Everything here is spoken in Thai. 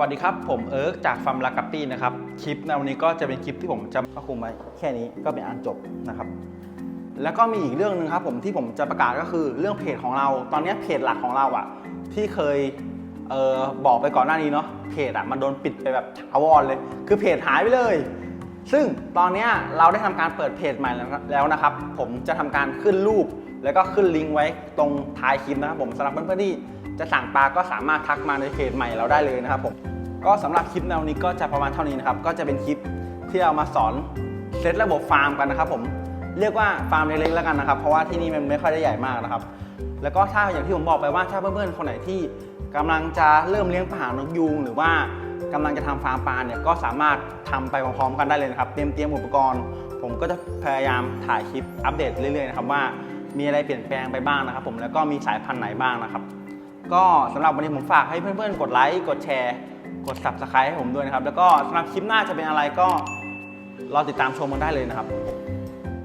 วัสดีครับ ผมเอิร์กจากฟาร์มลากัปปี้นะครับ คลิปในวันนี้ก็จะเป็นคลิปที่ผมจะควบคุมไว้แค่นี้ก็เป็นอันจบนะครับ แล้วก็มีอีกเรื่องหนึ่งครับผมที่ผมจะประกาศก็คือเรื่องเพจของเรา ตอนนี้เพจหลักของเราอะที่เคยเออบอกไปก่อนหน้านี้เนาะเพจอะมันโดนปิดไปแบบถาวรเลย คือเพจหายไปเลย ซึ่งตอนนี้เราได้ทำการเปิดเพจใหม่แล้วนะครับ ผมจะทำการขึ้นรูป แล้วก็ขึ้นลิงก์ไว้ตรงท้ายคลิปนะครับผมสำหรับเพื่อนๆที่จะสั่งปลาก็สามารถทักมาในเพจใหม่เราได้เลยนะครับผมก็สำหรับคลิปในวันนี้ก็จะประมาณเท่านี้นะครับก็จะเป็นคลิปที่เรามาสอนเซตระบบฟาร์มกันนะครับผมเรียกว่าฟาร์มเล็กๆแล้วกันนะครับ เพราะว่าที่นี่มันไม่ค่อยได้ใหญ่มากนะครับ แล้วก็ถ้าอย่างที่ผมบอกไปว่าถ้าเพื่อนๆคนไหนที่กำลังจะเริ่มเลี้ยงปลาหางนกยูงหรือว่า กำลังจะทำฟาร์มปลาเนี่ยก็สามารถทำไปพร้อมๆกันได้เลยนะครับเตรียมเตรียมอุปกรณ์ ผมก็จะพยายามถ่ายคลิปอัปเดตเรื่อยๆนะครับว่ามีอะไรเปลี่ยนแปลงไปบ้างนะครับ ผมแล้วก็มีสายพันธุ์ไหนบ้างนะครับ ก็สำหรับวันนี้ผมฝากให้เพื่อนๆ กดไลค์กดแชร์ กด subscribe ให้ผมด้วยนะครับ แล้วก็สำหรับคลิปหน้าจะเป็นอะไรก็รอติดตามชมกันได้เลยนะครับ